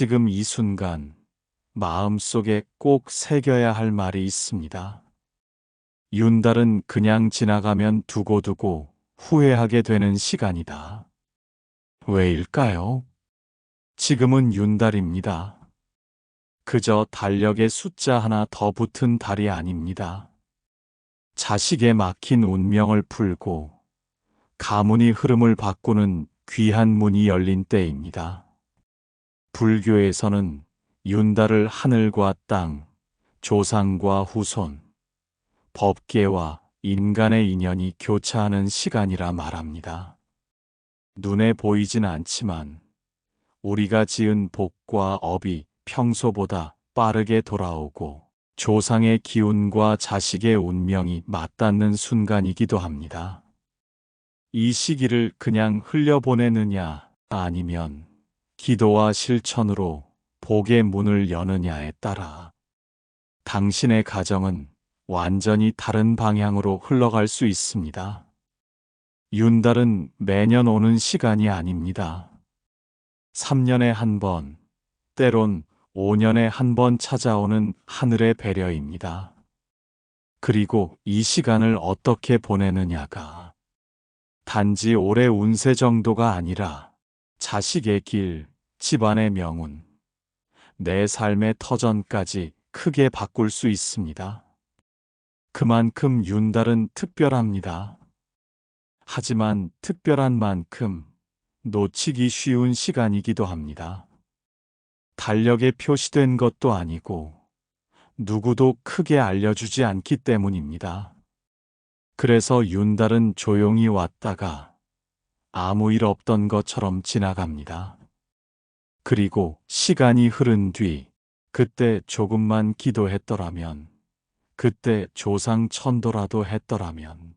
지금 이 순간 마음속에 꼭 새겨야 할 말이 있습니다. 윤달은 그냥 지나가면 두고두고 후회하게 되는 시간이다. 왜일까요? 지금은 윤달입니다. 그저 달력에 숫자 하나 더 붙은 달이 아닙니다. 자식에 막힌 운명을 풀고 가문이 흐름을 바꾸는 귀한 문이 열린 때입니다. 불교에서는 윤달을 하늘과 땅, 조상과 후손, 법계와 인간의 인연이 교차하는 시간이라 말합니다. 눈에 보이진 않지만 우리가 지은 복과 업이 평소보다 빠르게 돌아오고 조상의 기운과 자식의 운명이 맞닿는 순간이기도 합니다. 이 시기를 그냥 흘려보내느냐 아니면 기도와 실천으로 복의 문을 여느냐에 따라 당신의 가정은 완전히 다른 방향으로 흘러갈 수 있습니다. 윤달은 매년 오는 시간이 아닙니다. 3년에 한 번, 때론 5년에 한 번 찾아오는 하늘의 배려입니다. 그리고 이 시간을 어떻게 보내느냐가 단지 올해 운세 정도가 아니라 자식의 길, 집안의 명운, 내 삶의 터전까지 크게 바꿀 수 있습니다. 그만큼 윤달은 특별합니다. 하지만 특별한 만큼 놓치기 쉬운 시간이기도 합니다. 달력에 표시된 것도 아니고 누구도 크게 알려주지 않기 때문입니다. 그래서 윤달은 조용히 왔다가 아무 일 없던 것처럼 지나갑니다. 그리고 시간이 흐른 뒤 그때 조금만 기도했더라면 그때 조상 천도라도 했더라면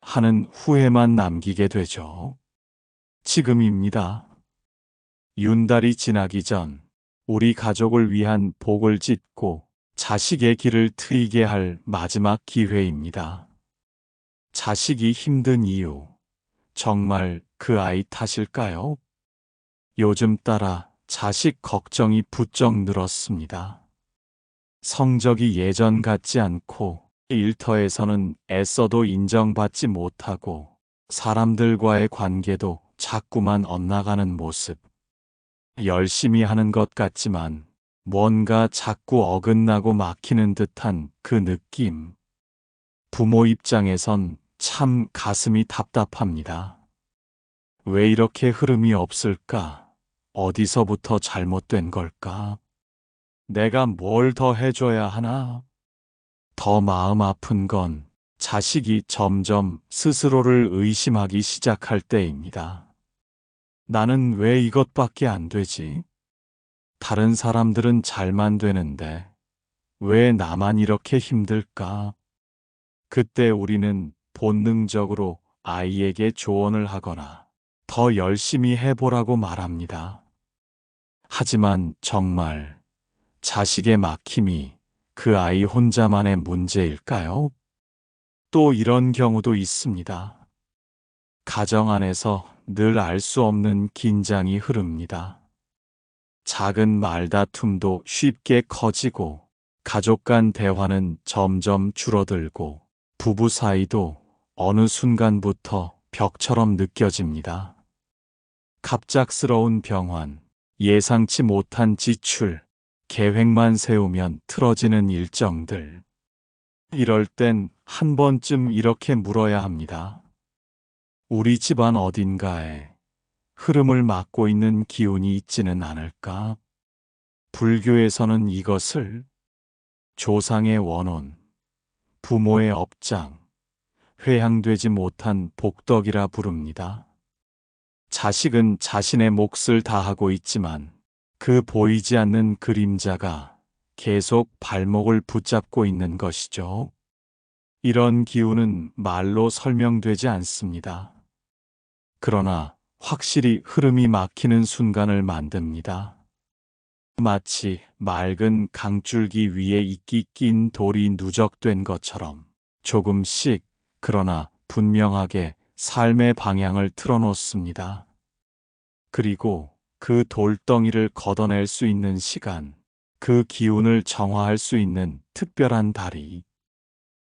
하는 후회만 남기게 되죠. 지금입니다. 윤달이 지나기 전 우리 가족을 위한 복을 짓고 자식의 길을 트이게 할 마지막 기회입니다. 자식이 힘든 이유, 정말 그 아이 탓일까요? 요즘 따라 자식 걱정이 부쩍 늘었습니다. 성적이 예전 같지 않고 일터에서는 애써도 인정받지 못하고 사람들과의 관계도 자꾸만 엇나가는 모습. 열심히 하는 것 같지만 뭔가 자꾸 어긋나고 막히는 듯한 그 느낌. 부모 입장에선 참 가슴이 답답합니다. 왜 이렇게 흐름이 없을까? 어디서부터 잘못된 걸까? 내가 뭘 더 해줘야 하나? 더 마음 아픈 건 자식이 점점 스스로를 의심하기 시작할 때입니다. 나는 왜 이것밖에 안 되지? 다른 사람들은 잘만 되는데 왜 나만 이렇게 힘들까? 그때 우리는 본능적으로 아이에게 조언을 하거나 더 열심히 해보라고 말합니다. 하지만 정말 자식의 막힘이 그 아이 혼자만의 문제일까요? 또 이런 경우도 있습니다. 가정 안에서 늘 알 수 없는 긴장이 흐릅니다. 작은 말다툼도 쉽게 커지고 가족 간 대화는 점점 줄어들고 부부 사이도 어느 순간부터 벽처럼 느껴집니다. 갑작스러운 병환, 예상치 못한 지출, 계획만 세우면 틀어지는 일정들. 이럴 땐 한 번쯤 이렇게 물어야 합니다. 우리 집안 어딘가에 흐름을 막고 있는 기운이 있지는 않을까? 불교에서는 이것을 조상의 원혼, 부모의 업장, 회양되지 못한 복덕이라 부릅니다. 자식은 자신의 몫을 다하고 있지만 그 보이지 않는 그림자가 계속 발목을 붙잡고 있는 것이죠. 이런 기운은 말로 설명되지 않습니다. 그러나 확실히 흐름이 막히는 순간을 만듭니다. 마치 맑은 강줄기 위에 이끼 낀 돌이 누적된 것처럼 조금씩 그러나 분명하게 삶의 방향을 틀어놓습니다. 그리고 그 돌덩이를 걷어낼 수 있는 시간, 그 기운을 정화할 수 있는 특별한 달이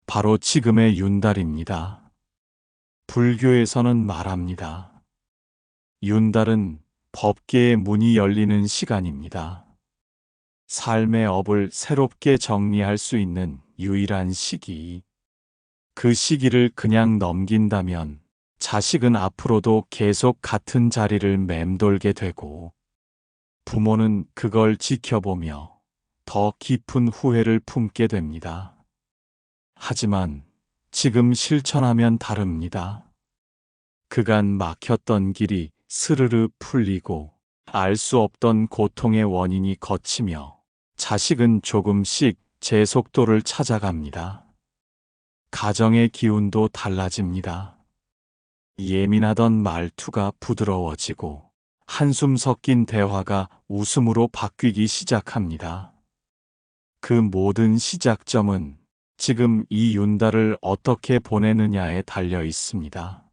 바로 지금의 윤달입니다. 불교에서는 말합니다. 윤달은 법계의 문이 열리는 시간입니다. 삶의 업을 새롭게 정리할 수 있는 유일한 시기. 그 시기를 그냥 넘긴다면 자식은 앞으로도 계속 같은 자리를 맴돌게 되고 부모는 그걸 지켜보며 더 깊은 후회를 품게 됩니다. 하지만 지금 실천하면 다릅니다. 그간 막혔던 길이 스르르 풀리고 알 수 없던 고통의 원인이 거치며 자식은 조금씩 제 속도를 찾아갑니다. 가정의 기운도 달라집니다. 예민하던 말투가 부드러워지고 한숨 섞인 대화가 웃음으로 바뀌기 시작합니다. 그 모든 시작점은 지금 이 윤달을 어떻게 보내느냐에 달려 있습니다.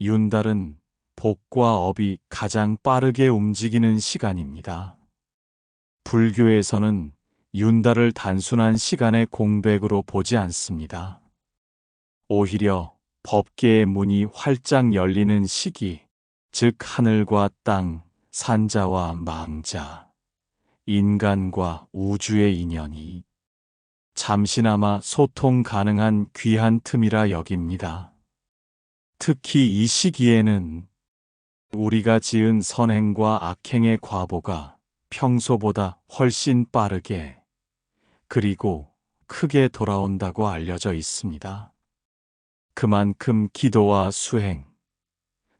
윤달은 복과 업이 가장 빠르게 움직이는 시간입니다. 불교에서는 윤달을 단순한 시간의 공백으로 보지 않습니다. 오히려 법계의 문이 활짝 열리는 시기, 즉 하늘과 땅, 산자와 망자, 인간과 우주의 인연이 잠시나마 소통 가능한 귀한 틈이라 여깁니다. 특히 이 시기에는 우리가 지은 선행과 악행의 과보가 평소보다 훨씬 빠르게 그리고 크게 돌아온다고 알려져 있습니다. 그만큼 기도와 수행,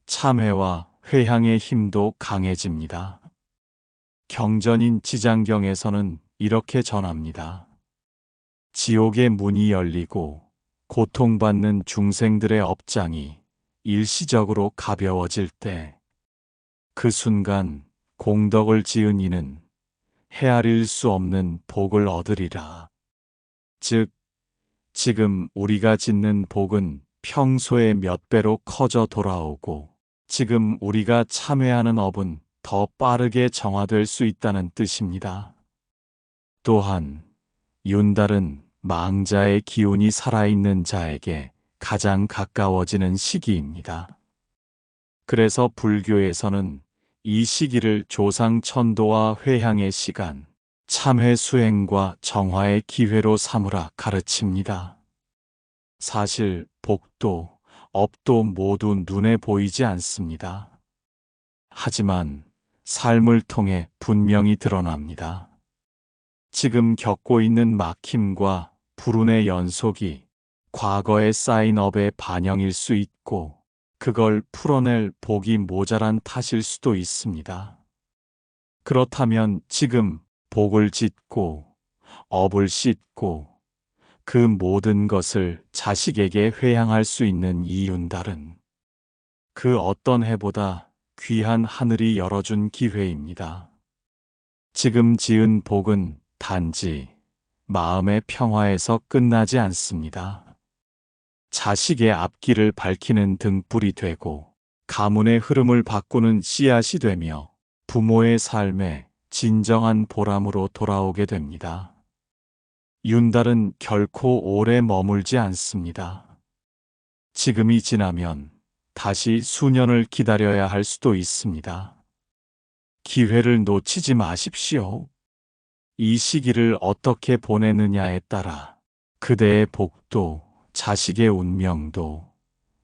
참회와 회향의 힘도 강해집니다. 경전인 지장경에서는 이렇게 전합니다. 지옥의 문이 열리고 고통받는 중생들의 업장이 일시적으로 가벼워질 때 그 순간 공덕을 지은 이는 헤아릴 수 없는 복을 얻으리라. 즉, 지금 우리가 짓는 복은 평소에 몇 배로 커져 돌아오고 지금 우리가 참회하는 업은 더 빠르게 정화될 수 있다는 뜻입니다. 또한 윤달은 망자의 기운이 살아있는 자에게 가장 가까워지는 시기입니다. 그래서 불교에서는 이 시기를 조상 천도와 회향의 시간, 참회 수행과 정화의 기회로 삼으라 가르칩니다. 사실 복도, 업도 모두 눈에 보이지 않습니다. 하지만 삶을 통해 분명히 드러납니다. 지금 겪고 있는 막힘과 불운의 연속이 과거에 쌓인 업의 반영일 수 있고 그걸 풀어낼 복이 모자란 탓일 수도 있습니다. 그렇다면 지금 복을 짓고 업을 씻고 그 모든 것을 자식에게 회양할 수 있는 이윤달은 그 어떤 해보다 귀한 하늘이 열어준 기회입니다. 지금 지은 복은 단지 마음의 평화에서 끝나지 않습니다. 자식의 앞길을 밝히는 등불이 되고 가문의 흐름을 바꾸는 씨앗이 되며 부모의 삶에 진정한 보람으로 돌아오게 됩니다. 윤달은 결코 오래 머물지 않습니다. 지금이 지나면 다시 수년을 기다려야 할 수도 있습니다. 기회를 놓치지 마십시오. 이 시기를 어떻게 보내느냐에 따라 그대의 복도 자식의 운명도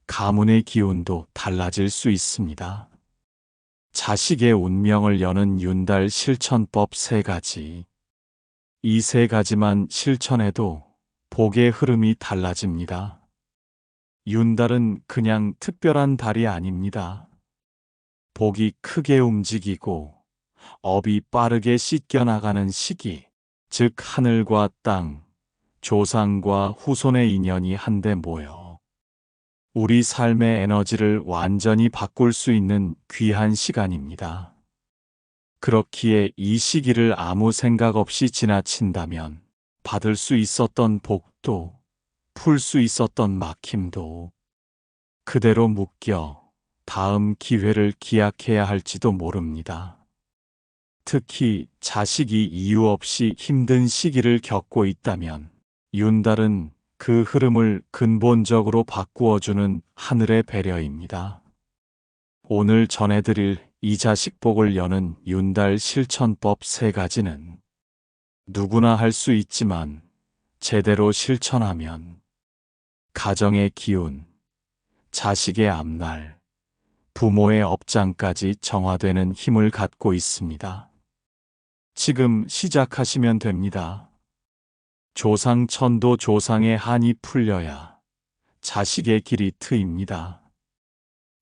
가문의 기운도 달라질 수 있습니다. 자식의 운명을 여는 윤달 실천법 세 가지. 이 세 가지만 실천해도 복의 흐름이 달라집니다. 윤달은 그냥 특별한 달이 아닙니다. 복이 크게 움직이고 업이 빠르게 씻겨나가는 시기, 즉 하늘과 땅, 조상과 후손의 인연이 한데 모여 우리 삶의 에너지를 완전히 바꿀 수 있는 귀한 시간입니다. 그렇기에 이 시기를 아무 생각 없이 지나친다면 받을 수 있었던 복도, 풀 수 있었던 막힘도 그대로 묶여 다음 기회를 기약해야 할지도 모릅니다. 특히 자식이 이유 없이 힘든 시기를 겪고 있다면 윤달은 그 흐름을 근본적으로 바꾸어주는 하늘의 배려입니다. 오늘 전해드릴 이 자식 복을 여는 윤달 실천법 세 가지는 누구나 할 수 있지만 제대로 실천하면 가정의 기운, 자식의 앞날, 부모의 업장까지 정화되는 힘을 갖고 있습니다. 지금 시작하시면 됩니다. 조상 천도 조상의 한이 풀려야 자식의 길이 트입니다.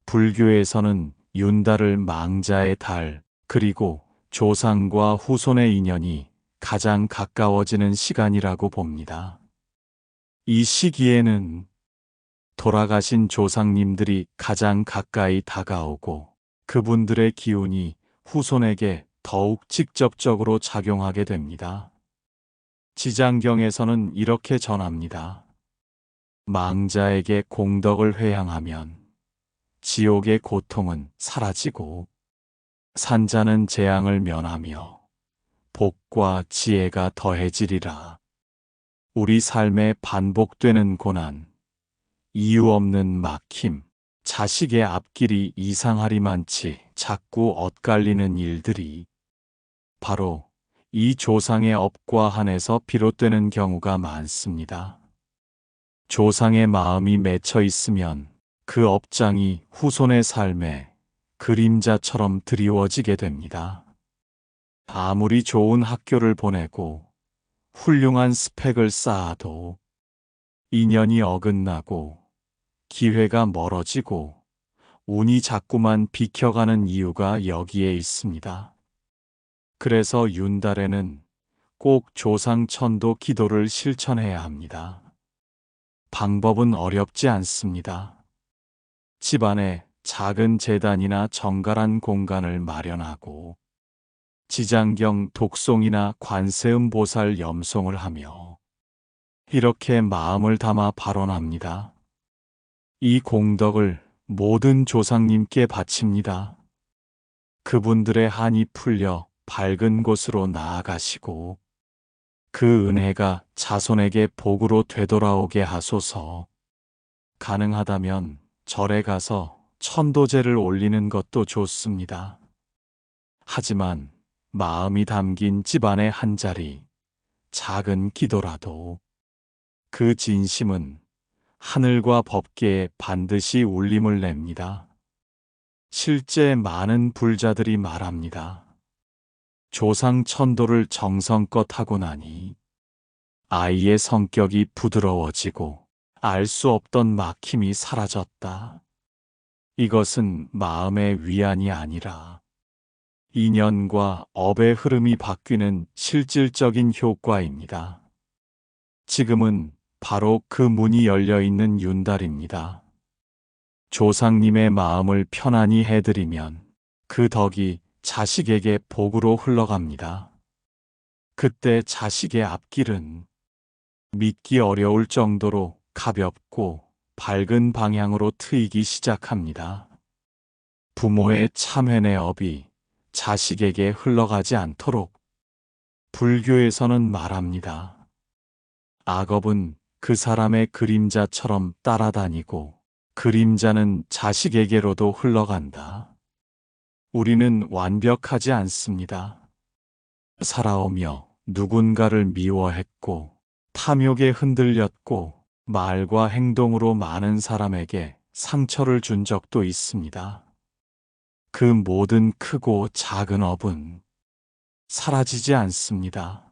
불교에서는 윤달을 망자의 달, 그리고 조상과 후손의 인연이 가장 가까워지는 시간이라고 봅니다. 이 시기에는 돌아가신 조상님들이 가장 가까이 다가오고 그분들의 기운이 후손에게 더욱 직접적으로 작용하게 됩니다. 지장경에서는 이렇게 전합니다. 망자에게 공덕을 회양하면 지옥의 고통은 사라지고 산자는 재앙을 면하며 복과 지혜가 더해지리라. 우리 삶에 반복되는 고난, 이유 없는 막힘, 자식의 앞길이 이상하리만치 자꾸 엇갈리는 일들이 바로 이 조상의 업과 한에서 비롯되는 경우가 많습니다. 조상의 마음이 맺혀 있으면 그 업장이 후손의 삶에 그림자처럼 드리워지게 됩니다. 아무리 좋은 학교를 보내고 훌륭한 스펙을 쌓아도 인연이 어긋나고 기회가 멀어지고 운이 자꾸만 비켜가는 이유가 여기에 있습니다. 그래서 윤달에는 꼭 조상천도 기도를 실천해야 합니다. 방법은 어렵지 않습니다. 집안에 작은 재단이나 정갈한 공간을 마련하고 지장경 독송이나 관세음 보살 염송을 하며 이렇게 마음을 담아 발언합니다. 이 공덕을 모든 조상님께 바칩니다. 그분들의 한이 풀려 밝은 곳으로 나아가시고 그 은혜가 자손에게 복으로 되돌아오게 하소서. 가능하다면 절에 가서 천도제를 올리는 것도 좋습니다. 하지만 마음이 담긴 집안의 한 자리, 작은 기도라도 그 진심은 하늘과 법계에 반드시 울림을 냅니다. 실제 많은 불자들이 말합니다. 조상 천도를 정성껏 하고 나니 아이의 성격이 부드러워지고 알 수 없던 막힘이 사라졌다. 이것은 마음의 위안이 아니라 인연과 업의 흐름이 바뀌는 실질적인 효과입니다. 지금은 바로 그 문이 열려 있는 윤달입니다. 조상님의 마음을 편안히 해드리면 그 덕이 자식에게 복으로 흘러갑니다. 그때 자식의 앞길은 믿기 어려울 정도로 가볍고 밝은 방향으로 트이기 시작합니다. 부모의 참회의 업이 자식에게 흘러가지 않도록 불교에서는 말합니다. 악업은 그 사람의 그림자처럼 따라다니고 그림자는 자식에게로도 흘러간다. 우리는 완벽하지 않습니다. 살아오며 누군가를 미워했고 탐욕에 흔들렸고 말과 행동으로 많은 사람에게 상처를 준 적도 있습니다. 그 모든 크고 작은 업은 사라지지 않습니다.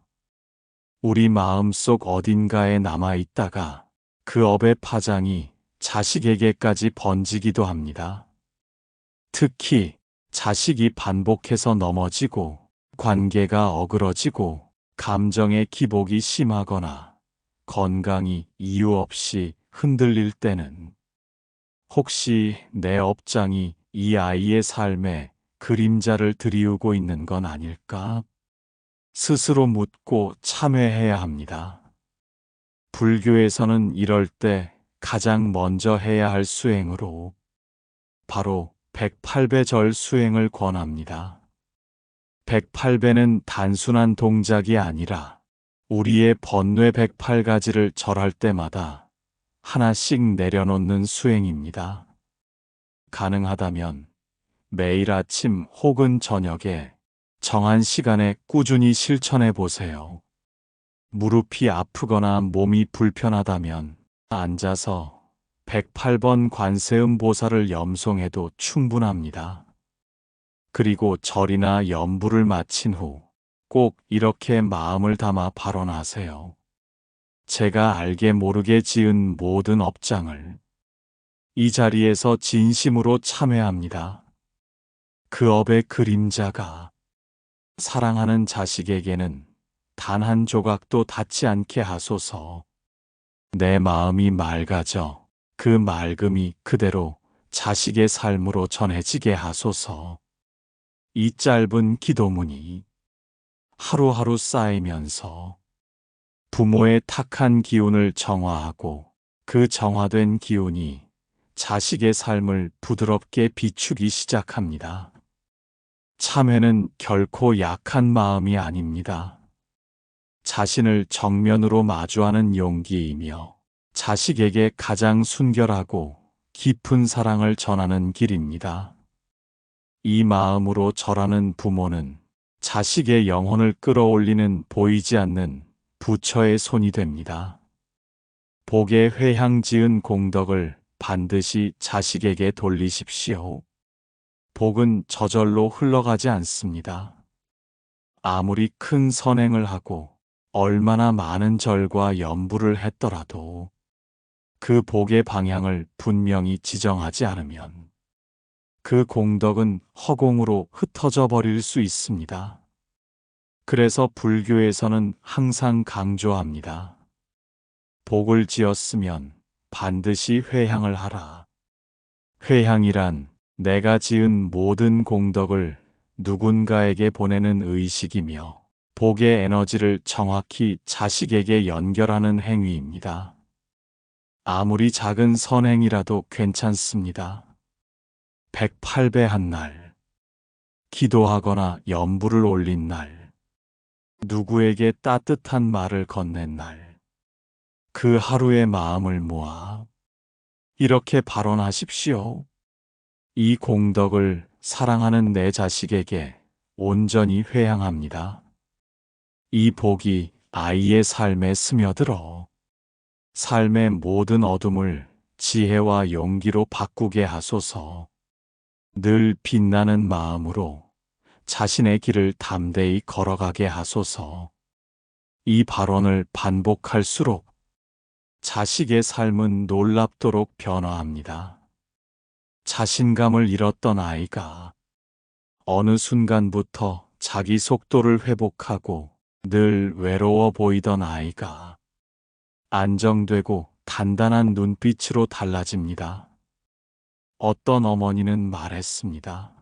우리 마음 속 어딘가에 남아 있다가 그 업의 파장이 자식에게까지 번지기도 합니다. 특히 자식이 반복해서 넘어지고 관계가 어그러지고 감정의 기복이 심하거나 건강이 이유 없이 흔들릴 때는 혹시 내 업장이 이 아이의 삶에 그림자를 들이우고 있는 건 아닐까? 스스로 묻고 참회해야 합니다. 불교에서는 이럴 때 가장 먼저 해야 할 수행으로 바로 108배 절 수행을 권합니다. 108배는 단순한 동작이 아니라 우리의 번뇌 108가지를 절할 때마다 하나씩 내려놓는 수행입니다. 가능하다면 매일 아침 혹은 저녁에 정한 시간에 꾸준히 실천해 보세요. 무릎이 아프거나 몸이 불편하다면 앉아서 108번 관세음 보살을 염송해도 충분합니다. 그리고 절이나 염불을 마친 후 꼭 이렇게 마음을 담아 발언하세요. 제가 알게 모르게 지은 모든 업장을 이 자리에서 진심으로 참회합니다. 그 업의 그림자가 사랑하는 자식에게는 단 한 조각도 닿지 않게 하소서. 내 마음이 맑아져 그 맑음이 그대로 자식의 삶으로 전해지게 하소서. 이 짧은 기도문이 하루하루 쌓이면서 부모의 탁한 기운을 정화하고 그 정화된 기운이 자식의 삶을 부드럽게 비추기 시작합니다. 참회는 결코 약한 마음이 아닙니다. 자신을 정면으로 마주하는 용기이며 자식에게 가장 순결하고 깊은 사랑을 전하는 길입니다. 이 마음으로 절하는 부모는 자식의 영혼을 끌어올리는 보이지 않는 부처의 손이 됩니다. 복에 회향 지은 공덕을 반드시 자식에게 돌리십시오. 복은 저절로 흘러가지 않습니다. 아무리 큰 선행을 하고 얼마나 많은 절과 염불을 했더라도 그 복의 방향을 분명히 지정하지 않으면 그 공덕은 허공으로 흩어져 버릴 수 있습니다. 그래서 불교에서는 항상 강조합니다. 복을 지었으면 반드시 회향을 하라. 회향이란 내가 지은 모든 공덕을 누군가에게 보내는 의식이며 복의 에너지를 정확히 자식에게 연결하는 행위입니다. 아무리 작은 선행이라도 괜찮습니다. 108배 한 날, 기도하거나 염불을 올린 날, 누구에게 따뜻한 말을 건넨 날, 그 하루의 마음을 모아 이렇게 발언하십시오. 이 공덕을 사랑하는 내 자식에게 온전히 회양합니다. 이 복이 아이의 삶에 스며들어 삶의 모든 어둠을 지혜와 용기로 바꾸게 하소서. 늘 빛나는 마음으로 자신의 길을 담대히 걸어가게 하소서. 이 발언을 반복할수록 자식의 삶은 놀랍도록 변화합니다. 자신감을 잃었던 아이가 어느 순간부터 자기 속도를 회복하고 늘 외로워 보이던 아이가 안정되고 단단한 눈빛으로 달라집니다. 어떤 어머니는 말했습니다.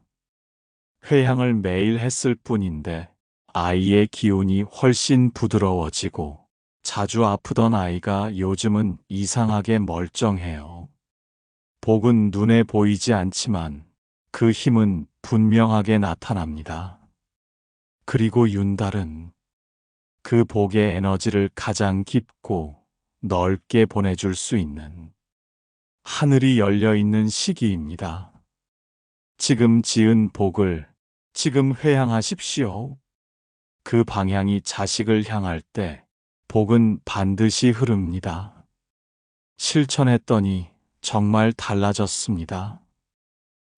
회향을 매일 했을 뿐인데 아이의 기운이 훨씬 부드러워지고 자주 아프던 아이가 요즘은 이상하게 멀쩡해요. 복은 눈에 보이지 않지만 그 힘은 분명하게 나타납니다. 그리고 윤달은 그 복의 에너지를 가장 깊고 넓게 보내줄 수 있는 하늘이 열려 있는 시기입니다. 지금 지은 복을 지금 회향하십시오. 그 방향이 자식을 향할 때 복은 반드시 흐릅니다. 실천했더니 정말 달라졌습니다.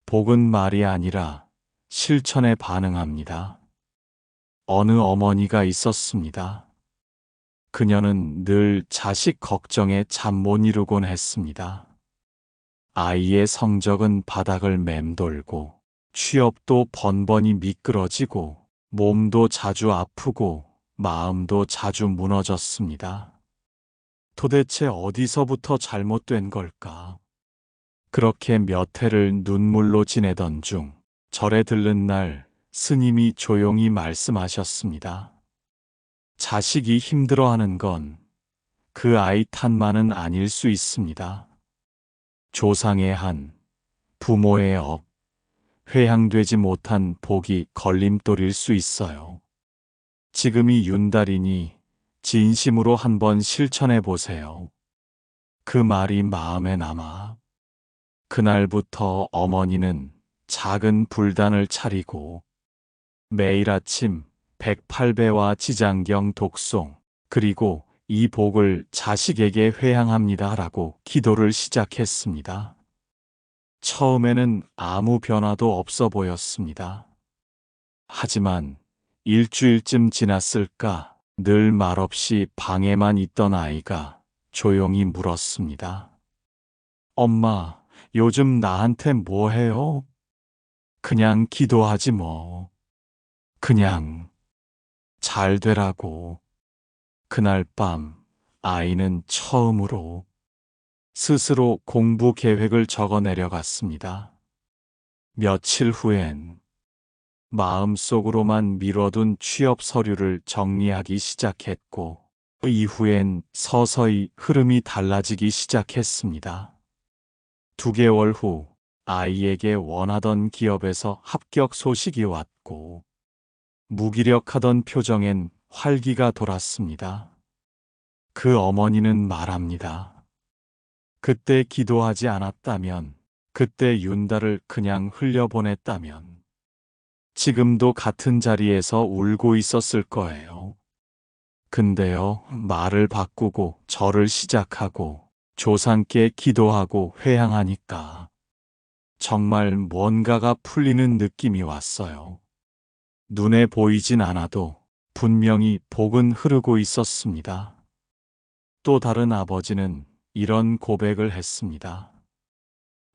복은 말이 아니라 실천에 반응합니다. 어느 어머니가 있었습니다. 그녀는 늘 자식 걱정에 잠 못 이루곤 했습니다. 아이의 성적은 바닥을 맴돌고 취업도 번번이 미끄러지고 몸도 자주 아프고 마음도 자주 무너졌습니다. 도대체 어디서부터 잘못된 걸까? 그렇게 몇 해를 눈물로 지내던 중 절에 들른 날 스님이 조용히 말씀하셨습니다. 자식이 힘들어하는 건 그 아이 탓만은 아닐 수 있습니다. 조상의 한, 부모의 업, 회양되지 못한 복이 걸림돌일 수 있어요. 지금이 윤달이니 진심으로 한번 실천해 보세요. 그 말이 마음에 남아. 그날부터 어머니는 작은 불단을 차리고 매일 아침 108배와 지장경 독송, 그리고 이 복을 자식에게 회양합니다 라고 기도를 시작했습니다. 처음에는 아무 변화도 없어 보였습니다. 하지만 일주일쯤 지났을까 늘 말없이 방에만 있던 아이가 조용히 물었습니다. 엄마, 요즘 나한테 뭐 해요? 그냥 기도하지 뭐. 그냥 잘 되라고. 그날 밤 아이는 처음으로 스스로 공부 계획을 적어 내려갔습니다. 며칠 후엔 마음속으로만 미뤄둔 취업 서류를 정리하기 시작했고, 이후엔 서서히 흐름이 달라지기 시작했습니다. 두 개월 후 아이에게 원하던 기업에서 합격 소식이 왔고, 무기력하던 표정엔 활기가 돌았습니다. 그 어머니는 말합니다. 그때 기도하지 않았다면, 그때 윤달을 그냥 흘려보냈다면, 지금도 같은 자리에서 울고 있었을 거예요. 근데요, 말을 바꾸고 절을 시작하고 조상께 기도하고 회양하니까 정말 뭔가가 풀리는 느낌이 왔어요. 눈에 보이진 않아도 분명히 복은 흐르고 있었습니다. 또 다른 아버지는 이런 고백을 했습니다.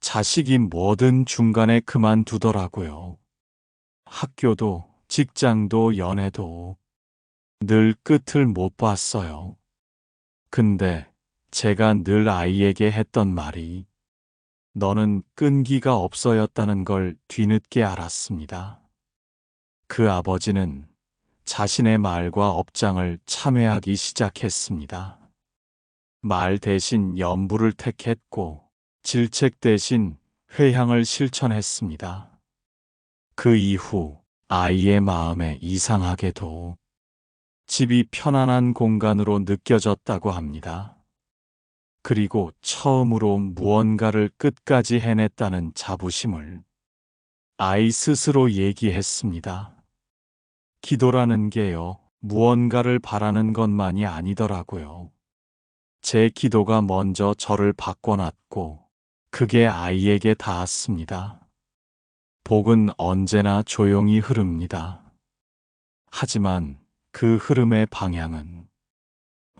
자식이 뭐든 중간에 그만두더라고요. 학교도, 직장도, 연애도 늘 끝을 못 봤어요. 근데 제가 늘 아이에게 했던 말이 너는 끈기가 없어였다는 걸 뒤늦게 알았습니다. 그 아버지는 자신의 말과 업장을 참회하기 시작했습니다. 말 대신 연부를 택했고 질책 대신 회향을 실천했습니다. 그 이후 아이의 마음에 이상하게도 집이 편안한 공간으로 느껴졌다고 합니다. 그리고 처음으로 무언가를 끝까지 해냈다는 자부심을 아이 스스로 얘기했습니다. 기도라는 게요, 무언가를 바라는 것만이 아니더라고요. 제 기도가 먼저 저를 바꿔놨고, 그게 아이에게 닿았습니다. 복은 언제나 조용히 흐릅니다. 하지만 그 흐름의 방향은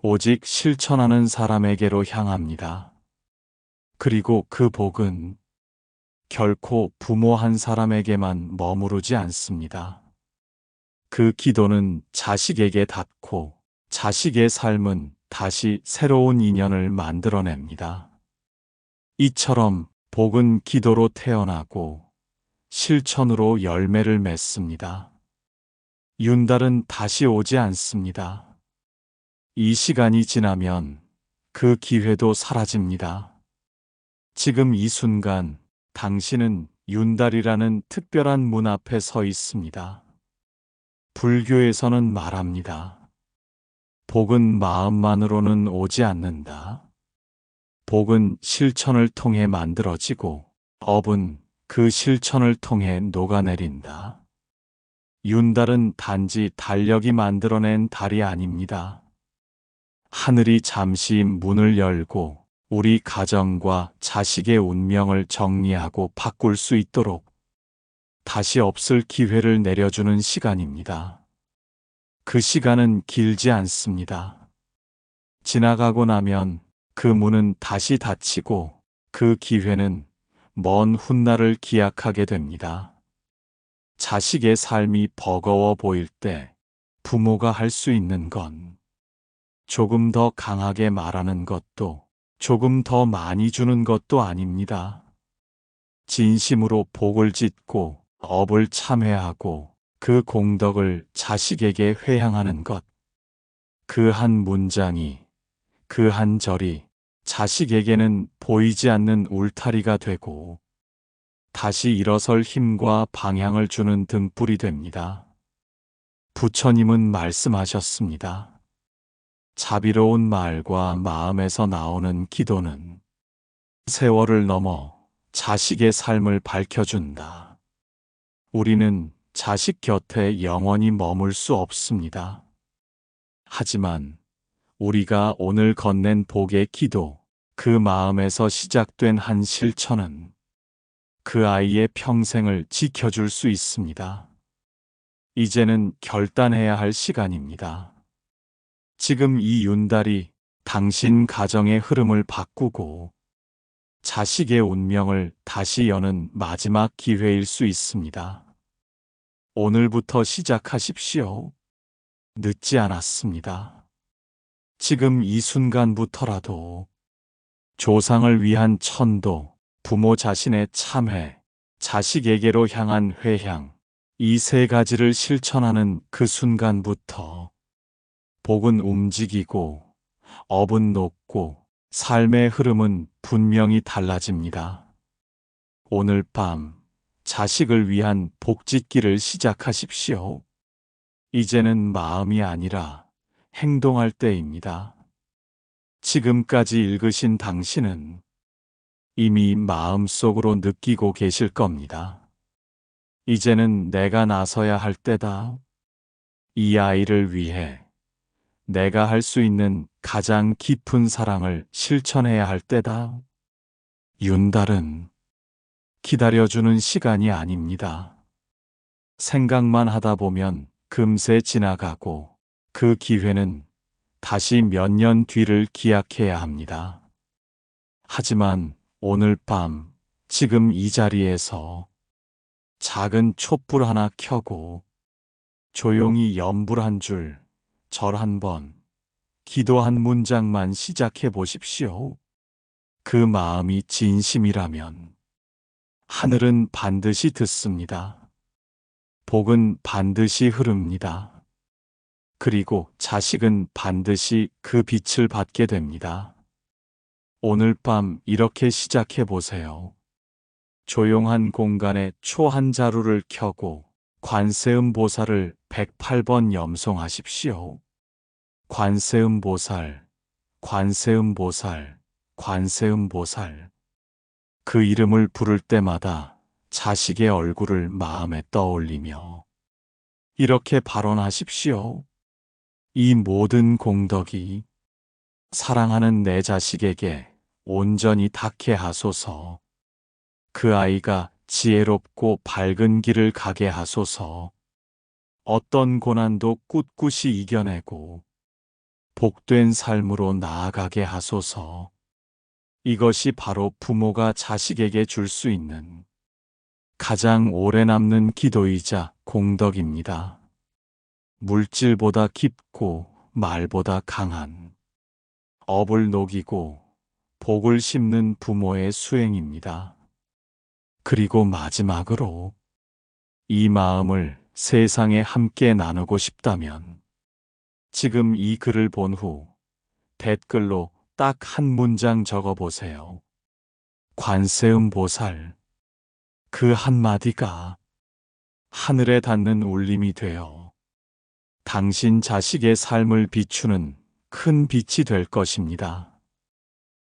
오직 실천하는 사람에게로 향합니다. 그리고 그 복은 결코 부모 한 사람에게만 머무르지 않습니다. 그 기도는 자식에게 닿고 자식의 삶은 다시 새로운 인연을 만들어냅니다. 이처럼 복은 기도로 태어나고 실천으로 열매를 맺습니다. 윤달은 다시 오지 않습니다. 이 시간이 지나면 그 기회도 사라집니다. 지금 이 순간 당신은 윤달이라는 특별한 문 앞에 서 있습니다. 불교에서는 말합니다. 복은 마음만으로는 오지 않는다. 복은 실천을 통해 만들어지고 업은 그 실천을 통해 녹아내린다. 윤달은 단지 달력이 만들어낸 달이 아닙니다. 하늘이 잠시 문을 열고 우리 가정과 자식의 운명을 정리하고 바꿀 수 있도록 다시 없을 기회를 내려주는 시간입니다. 그 시간은 길지 않습니다. 지나가고 나면 그 문은 다시 닫히고 그 기회는 먼 훗날을 기약하게 됩니다. 자식의 삶이 버거워 보일 때 부모가 할 수 있는 건 조금 더 강하게 말하는 것도 조금 더 많이 주는 것도 아닙니다. 진심으로 복을 짓고 업을 참회하고 그 공덕을 자식에게 회향하는 것. 그 한 문장이, 그 한 절이 자식에게는 보이지 않는 울타리가 되고 다시 일어설 힘과 방향을 주는 등불이 됩니다. 부처님은 말씀하셨습니다. 자비로운 말과 마음에서 나오는 기도는 세월을 넘어 자식의 삶을 밝혀준다. 우리는 자식 곁에 영원히 머물 수 없습니다. 하지만 우리가 오늘 건넨 복의 기도, 그 마음에서 시작된 한 실천은 그 아이의 평생을 지켜줄 수 있습니다. 이제는 결단해야 할 시간입니다. 지금 이 윤달이 당신 가정의 흐름을 바꾸고 자식의 운명을 다시 여는 마지막 기회일 수 있습니다. 오늘부터 시작하십시오. 늦지 않았습니다. 지금 이 순간부터라도 조상을 위한 천도, 부모 자신의 참회, 자식에게로 향한 회향, 이 세 가지를 실천하는 그 순간부터 복은 움직이고 업은 높고 삶의 흐름은 분명히 달라집니다. 오늘 밤 자식을 위한 복짓기를 시작하십시오. 이제는 마음이 아니라 행동할 때입니다. 지금까지 읽으신 당신은 이미 마음속으로 느끼고 계실 겁니다. 이제는 내가 나서야 할 때다. 이 아이를 위해 내가 할 수 있는 가장 깊은 사랑을 실천해야 할 때다. 윤달은 기다려주는 시간이 아닙니다. 생각만 하다 보면 금세 지나가고 그 기회는 다시 몇 년 뒤를 기약해야 합니다. 하지만 오늘 밤 지금 이 자리에서 작은 촛불 하나 켜고 조용히 연불 한 줄, 절 한 번, 기도 한 문장만 시작해 보십시오. 그 마음이 진심이라면 하늘은 반드시 듣습니다. 복은 반드시 흐릅니다. 그리고 자식은 반드시 그 빛을 받게 됩니다. 오늘 밤 이렇게 시작해 보세요. 조용한 공간에 초 한 자루를 켜고 관세음 보살을 108번 염송하십시오. 관세음 보살, 관세음 보살, 관세음 보살. 그 이름을 부를 때마다 자식의 얼굴을 마음에 떠올리며 이렇게 발언하십시오. 이 모든 공덕이 사랑하는 내 자식에게 온전히 닿게 하소서. 그 아이가 지혜롭고 밝은 길을 가게 하소서. 어떤 고난도 꿋꿋이 이겨내고 복된 삶으로 나아가게 하소서. 이것이 바로 부모가 자식에게 줄 수 있는 가장 오래 남는 기도이자 공덕입니다. 물질보다 깊고 말보다 강한 업을 녹이고 복을 심는 부모의 수행입니다. 그리고 마지막으로 이 마음을 세상에 함께 나누고 싶다면 지금 이 글을 본 후 댓글로 딱 한 문장 적어 보세요. 관세음 보살. 그 한마디가 하늘에 닿는 울림이 되어 당신 자식의 삶을 비추는 큰 빛이 될 것입니다.